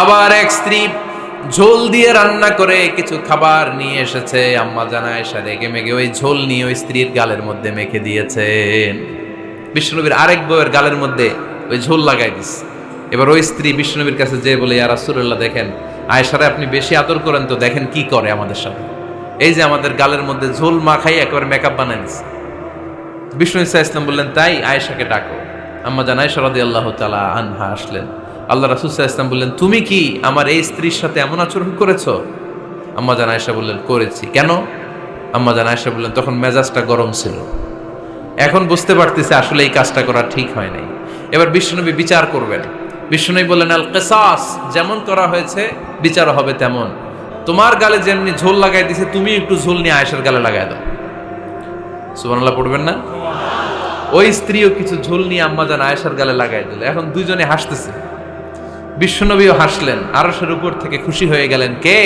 আবার এক স্ত্রী ঝোল দিয়ে রান্না করে কিছু খাবার নিয়ে এসেছে। আম্মা জানা এসা রেগে মেগে ওই ঝোল নিয়ে ওই স্ত্রীর গালের মধ্যে মেখে দিয়েছেন। বিষ্ণুনবীর আরেক বউয়ের গালের মধ্যে ওই ঝোল লাগাই দিস এবার ওই স্ত্রী বিষ্ণুনবীর কাছে যে বলে, ইয়া রাসূলুল্লাহ, দেখেন, আয়েশারে আপনি বেশি আদর করেন তো দেখেন কি করে আমাদের সাথে। এই যে আমাদের গালের মধ্যে ঝোল মাখাই একেবারে মেকআপ বানাই দিছে। বিষ্ণু ইসা ইসলাম বললেন, তাই আয়েশাকে ডাকো। আম্মা জান আয়েশা আল্লাহ তালা আনহা আসলেন। আল্লাহ সাল্লাল্লাহু ইসলাম বললেন, তুমি কি আমার এই স্ত্রীর সাথে এমন আচরণ করেছ? আম্মা জান আয়েশা বললেন, করেছি। কেন? আম্মা জান আয়েশা বললেন, তখন মেজাজটা গরম ছিল। এখন বুঝতে পারতেছে আসলে এই কাজটা করা ঠিক হয় নাই। এবার বিষ্ণুনবী বিচার করবেন। বিষ্ণুনবী বললেন, আল কেসাস, যেমন করা হয়েছে, বিচার হবে তেমন। তোমার গালে যেমনি ঝোল লাগাই দিছে, তুমি একটু ঝোল নিয়ে আয়েশার গালে লাগাই দাও। সুবহানাল্লাহ, পড়বেন না? ওই স্ত্রীও কিছু ঝোল নিয়ে আম্মা জান আয়েশার গালে লাগাই দিল। এখন দুইজনে হাসতেছে। বিশ্বনবীও হাসলেন আরসের উপর থেকে খুশি হয়ে গেলেন কে?